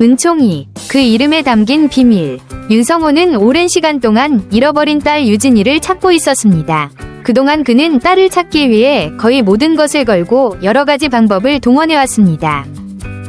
은총이, 그 이름에 담긴 비밀. 윤성호는 오랜 시간 동안 잃어버린 딸 유진이를 찾고 있었습니다. 그동안 그는 딸을 찾기 위해 거의 모든 것을 걸고 여러 가지 방법을 동원해왔습니다.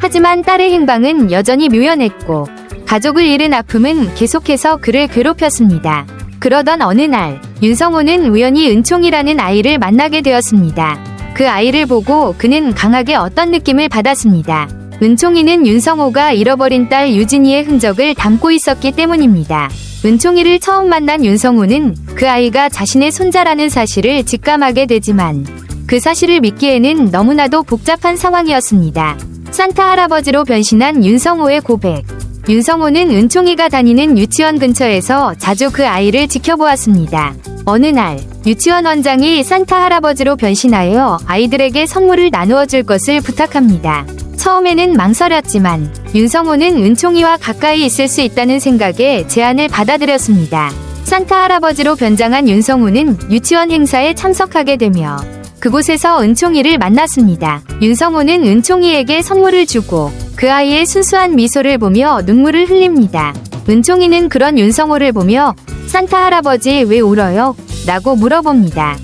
하지만 딸의 행방은 여전히 묘연했고, 가족을 잃은 아픔은 계속해서 그를 괴롭혔습니다. 그러던 어느 날, 윤성호는 우연히 은총이라는 아이를 만나게 되었습니다. 그 아이를 보고 그는 강하게 어떤 느낌을 받았습니다. 은총이는 윤성호가 잃어버린 딸 유진이의 흔적을 담고 있었기 때문입니다. 은총이를 처음 만난 윤성호는 그 아이가 자신의 손자라는 사실을 직감하게 되지만 그 사실을 믿기에는 너무나도 복잡한 상황이었습니다. 산타 할아버지로 변신한 윤성호의 고백. 윤성호는 은총이가 다니는 유치원 근처에서 자주 그 아이를 지켜보았습니다. 어느 날, 유치원 원장이 산타 할아버지로 변신하여 아이들에게 선물을 나누어 줄 것을 부탁합니다. 처음에는 망설였지만 윤성호는 은총이와 가까이 있을 수 있다는 생각에 제안을 받아들였습니다. 산타 할아버지로 변장한 윤성호는 유치원 행사에 참석하게 되며 그곳에서 은총이를 만났습니다. 윤성호는 은총이에게 선물을 주고 그 아이의 순수한 미소를 보며 눈물을 흘립니다. 은총이는 그런 윤성호를 보며 산타 할아버지 왜 울어요? 라고 물어봅니다.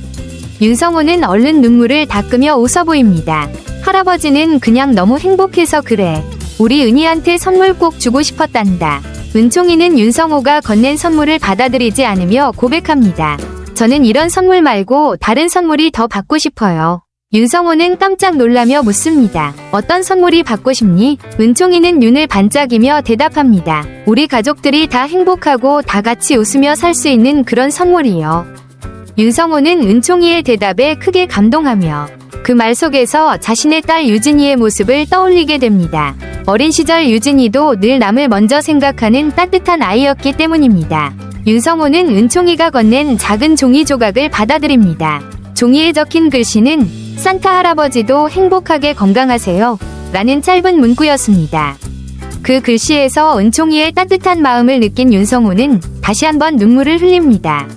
윤성호는 얼른 눈물을 닦으며 웃어 보입니다. 할아버지는 그냥 너무 행복해서 그래. 우리 은희한테 선물 꼭 주고 싶었단다. 은총이는 윤성호가 건넨 선물을 받아들이지 않으며 고백합니다. 저는 이런 선물 말고 다른 선물이 더 받고 싶어요. 윤성호는 깜짝 놀라며 묻습니다. 어떤 선물이 받고 싶니? 은총이는 눈을 반짝이며 대답합니다. 우리 가족들이 다 행복하고 다 같이 웃으며 살 수 있는 그런 선물이요. 윤성호는 은총이의 대답에 크게 감동하며 그 말 속에서 자신의 딸 유진이의 모습을 떠올리게 됩니다. 어린 시절 유진이도 늘 남을 먼저 생각하는 따뜻한 아이였기 때문입니다. 윤성호는 은총이가 건넨 작은 종이 조각을 받아들입니다. 종이에 적힌 글씨는 산타 할아버지도 행복하게 건강하세요. 라는 짧은 문구였습니다. 그 글씨에서 은총이의 따뜻한 마음을 느낀 윤성호는 다시 한번 눈물을 흘립니다.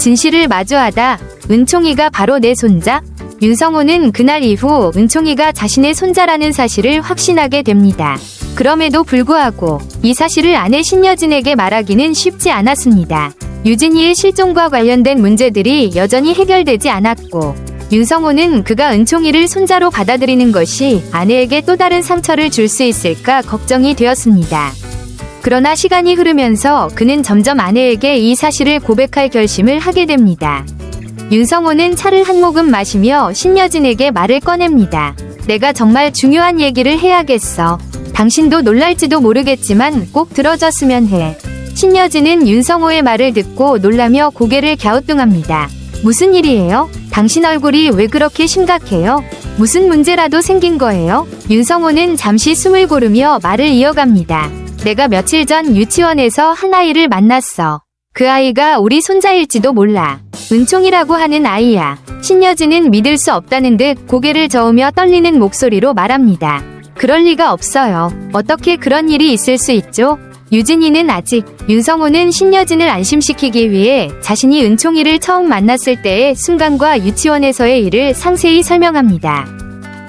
진실을 마주하다 은총이가 바로 내 손자? 윤성호는 그날 이후 은총이가 자신의 손자라는 사실을 확신하게 됩니다. 그럼에도 불구하고 이 사실을 아내 신여진에게 말하기는 쉽지 않았습니다. 유진이의 실종과 관련된 문제들이 여전히 해결되지 않았고 윤성호는 그가 은총이를 손자로 받아들이는 것이 아내에게 또 다른 상처를 줄 수 있을까 걱정이 되었습니다. 그러나 시간이 흐르면서 그는 점점 아내에게 이 사실을 고백할 결심을 하게 됩니다. 윤성호는 차를 한 모금 마시며 신여진에게 말을 꺼냅니다. 내가 정말 중요한 얘기를 해야겠어. 당신도 놀랄지도 모르겠지만 꼭 들어줬으면 해. 신여진은 윤성호의 말을 듣고 놀라며 고개를 갸우뚱합니다. 무슨 일이에요? 당신 얼굴이 왜 그렇게 심각해요? 무슨 문제라도 생긴 거예요? 윤성호는 잠시 숨을 고르며 말을 이어갑니다. 내가 며칠 전 유치원에서 한 아이를 만났어. 그 아이가 우리 손자일지도 몰라. 은총이라고 하는 아이야. 신여진은 믿을 수 없다는 듯 고개를 저으며 떨리는 목소리로 말합니다. 그럴 리가 없어요. 어떻게 그런 일이 있을 수 있죠? 유진이는 아직, 윤성호는 신여진을 안심시키기 위해 자신이 은총이를 처음 만났을 때의 순간과 유치원에서의 일을 상세히 설명합니다.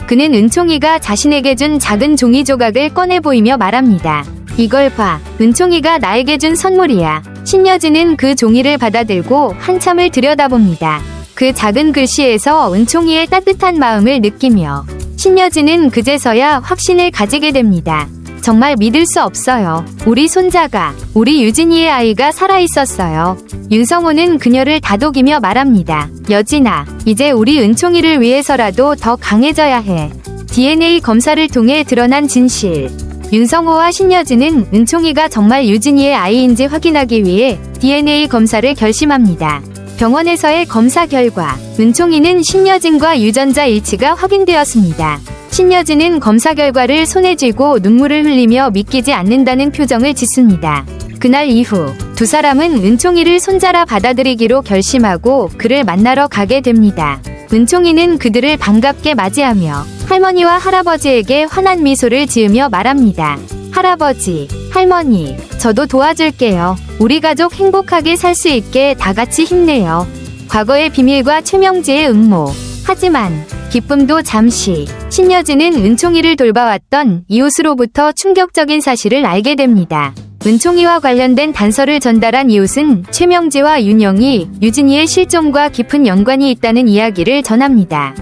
그는 은총이가 자신에게 준 작은 종이 조각을 꺼내 보이며 말합니다. 이걸 봐. 은총이가 나에게 준 선물이야. 신여진은 그 종이를 받아들고 한참을 들여다봅니다. 그 작은 글씨에서 은총이의 따뜻한 마음을 느끼며 신여진은 그제서야 확신을 가지게 됩니다. 정말 믿을 수 없어요. 우리 손자가, 우리 유진이의 아이가 살아있었어요. 윤성호는 그녀를 다독이며 말합니다. 여진아, 이제 우리 은총이를 위해서라도 더 강해져야 해. DNA 검사를 통해 드러난 진실. 윤성호와 신여진은 은총이가 정말 유진이의 아이인지 확인하기 위해 DNA 검사를 결심합니다. 병원에서의 검사 결과, 은총이는 신여진과 유전자 일치가 확인되었습니다. 신여진은 검사 결과를 손에 쥐고 눈물을 흘리며 믿기지 않는다는 표정을 짓습니다. 그날 이후 두 사람은 은총이를 손자라 받아들이기로 결심하고 그를 만나러 가게 됩니다. 은총이는 그들을 반갑게 맞이하며 할머니와 할아버지에게 환한 미소를 지으며 말합니다. 할아버지, 할머니, 저도 도와줄게요. 우리 가족 행복하게 살 수 있게 다 같이 힘내요. 과거의 비밀과 최명지의 음모. 하지만 기쁨도 잠시. 신여진은 은총이를 돌봐왔던 이웃으로부터 충격적인 사실을 알게 됩니다. 은총이와 관련된 단서를 전달한 이웃은 최명지와 윤영이 유진이의 실종과 깊은 연관이 있다는 이야기를 전합니다.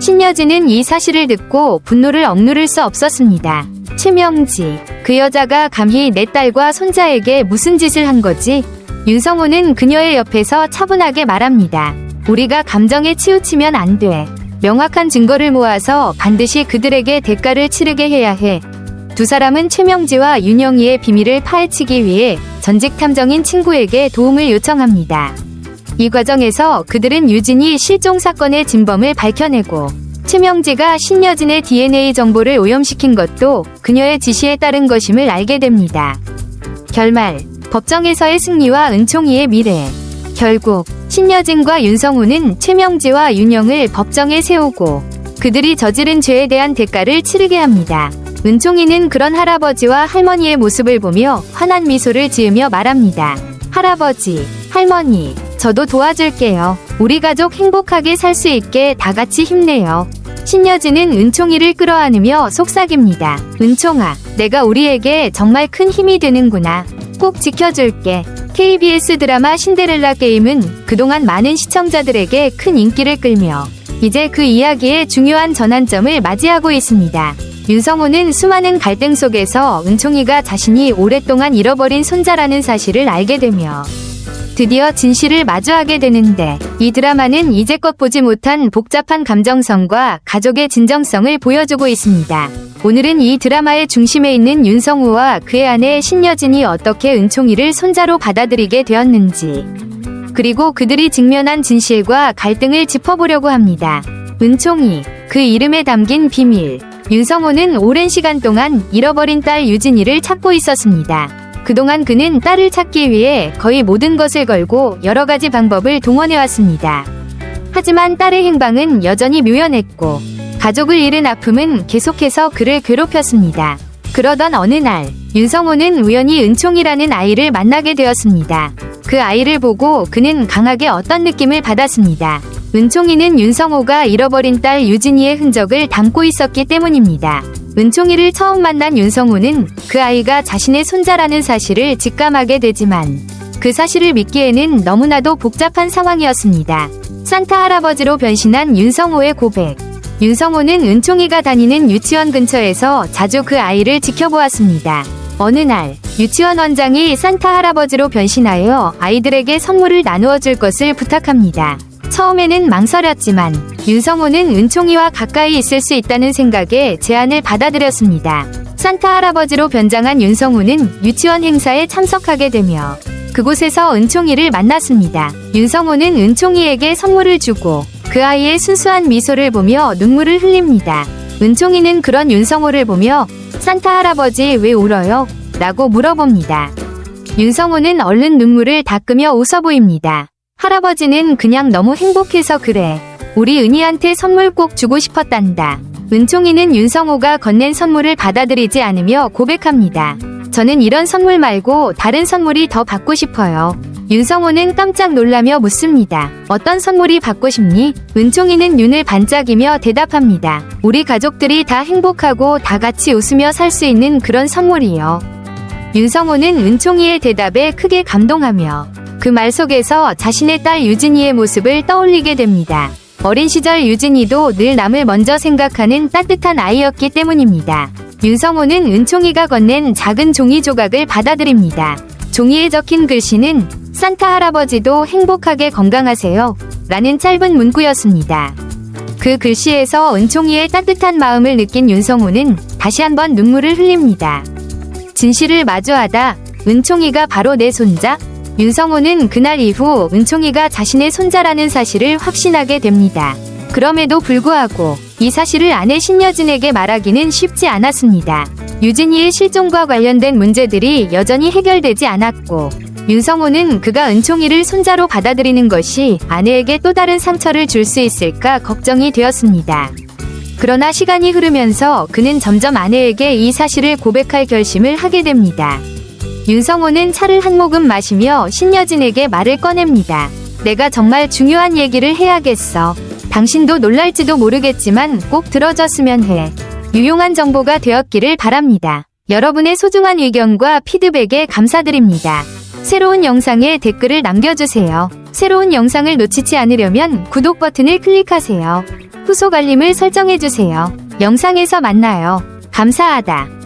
신여진은 이 사실을 듣고 분노를 억누를 수 없었습니다. 최명지, 그 여자가 감히 내 딸과 손자에게 무슨 짓을 한 거지? 윤성호는 그녀의 옆에서 차분하게 말합니다. 우리가 감정에 치우치면 안 돼. 명확한 증거를 모아서 반드시 그들에게 대가를 치르게 해야 해. 두 사람은 최명지와 윤영이의 비밀을 파헤치기 위해 전직 탐정인 친구에게 도움을 요청합니다. 이 과정에서 그들은 유진이 실종 사건의 진범을 밝혀내고 최명지가 신여진의 DNA 정보를 오염시킨 것도 그녀의 지시에 따른 것임을 알게 됩니다. 결말, 법정에서의 승리와 은총이의 미래. 결국 신여진과 윤성우는 최명지와 윤영을 법정에 세우고 그들이 저지른 죄에 대한 대가를 치르게 합니다. 은총이는 그런 할아버지와 할머니의 모습을 보며 환한 미소를 지으며 말합니다. 할아버지, 할머니, 저도 도와줄게요. 우리 가족 행복하게 살 수 있게 다 같이 힘내요. 신여진은 은총이를 끌어안으며 속삭입니다. 은총아, 내가 우리에게 정말 큰 힘이 되는구나. 꼭 지켜줄게. KBS 드라마 신데렐라 게임은 그동안 많은 시청자들에게 큰 인기를 끌며 이제 그 이야기의 중요한 전환점을 맞이하고 있습니다. 윤성호는 수많은 갈등 속에서 은총이가 자신이 오랫동안 잃어버린 손자라는 사실을 알게 되며 드디어 진실을 마주하게 되는데 이 드라마는 이제껏 보지 못한 복잡한 감정성과 가족의 진정성을 보여주고 있습니다. 오늘은 이 드라마의 중심에 있는 윤성우와 그의 아내 신여진이 어떻게 은총이를 손자로 받아들이게 되었는지 그리고 그들이 직면한 진실과 갈등을 짚어보려고 합니다. 은총이, 그 이름에 담긴 비밀. 윤성호는 오랜 시간 동안 잃어버린 딸 유진이를 찾고 있었습니다. 그동안 그는 딸을 찾기 위해 거의 모든 것을 걸고 여러 가지 방법을 동원해왔습니다. 하지만 딸의 행방은 여전히 묘연했고, 가족을 잃은 아픔은 계속해서 그를 괴롭혔습니다. 그러던 어느 날, 윤성호는 우연히 은총이라는 아이를 만나게 되었습니다. 그 아이를 보고 그는 강하게 어떤 느낌을 받았습니다. 은총이는 윤성호가 잃어버린 딸 유진이의 흔적을 담고 있었기 때문입니다. 은총이를 처음 만난 윤성호는 그 아이가 자신의 손자라는 사실을 직감하게 되지만 그 사실을 믿기에는 너무나도 복잡한 상황이었습니다. 산타 할아버지로 변신한 윤성호의 고백. 윤성호는 은총이가 다니는 유치원 근처에서 자주 그 아이를 지켜보았습니다. 어느 날, 유치원 원장이 산타 할아버지로 변신하여 아이들에게 선물을 나누어 줄 것을 부탁합니다. 처음에는 망설였지만 윤성호는 은총이와 가까이 있을 수 있다는 생각에 제안을 받아들였습니다. 산타 할아버지로 변장한 윤성호는 유치원 행사에 참석하게 되며 그곳에서 은총이를 만났습니다. 윤성호는 은총이에게 선물을 주고 그 아이의 순수한 미소를 보며 눈물을 흘립니다. 은총이는 그런 윤성호를 보며 산타 할아버지 왜 울어요? 라고 물어봅니다. 윤성호는 얼른 눈물을 닦으며 웃어 보입니다. 할아버지는 그냥 너무 행복해서 그래. 우리 은희한테 선물 꼭 주고 싶었단다. 은총이는 윤성호가 건넨 선물을 받아들이지 않으며 고백합니다. 저는 이런 선물 말고 다른 선물이 더 받고 싶어요. 윤성호는 깜짝 놀라며 묻습니다. 어떤 선물이 받고 싶니? 은총이는 눈을 반짝이며 대답합니다. 우리 가족들이 다 행복하고 다 같이 웃으며 살 수 있는 그런 선물이요. 윤성호는 은총이의 대답에 크게 감동하며 그 말 속에서 자신의 딸 유진이의 모습을 떠올리게 됩니다. 어린 시절 유진이도 늘 남을 먼저 생각하는 따뜻한 아이였기 때문입니다. 윤성호는 은총이가 건넨 작은 종이 조각을 받아들입니다. 종이에 적힌 글씨는 산타 할아버지도 행복하게 건강하세요. 라는 짧은 문구였습니다. 그 글씨에서 은총이의 따뜻한 마음을 느낀 윤성호는 다시 한번 눈물을 흘립니다. 진실을 마주하다 은총이가 바로 내 손자? 윤성호는 그날 이후 은총이가 자신의 손자라는 사실을 확신하게 됩니다. 그럼에도 불구하고 이 사실을 아내 신여진에게 말하기는 쉽지 않았습니다. 유진이의 실종과 관련된 문제들이 여전히 해결되지 않았고 윤성호는 그가 은총이를 손자로 받아들이는 것이 아내에게 또 다른 상처를 줄 수 있을까 걱정이 되었습니다. 그러나 시간이 흐르면서 그는 점점 아내에게 이 사실을 고백할 결심을 하게 됩니다. 윤성호는 차를 한 모금 마시며 신여진에게 말을 꺼냅니다. 내가 정말 중요한 얘기를 해야겠어. 당신도 놀랄지도 모르겠지만 꼭 들어줬으면 해. 유용한 정보가 되었기를 바랍니다. 여러분의 소중한 의견과 피드백에 감사드립니다. 새로운 영상에 댓글을 남겨주세요. 새로운 영상을 놓치지 않으려면 구독 버튼을 클릭하세요. 후속 알림을 설정해주세요. 영상에서 만나요. 감사하다.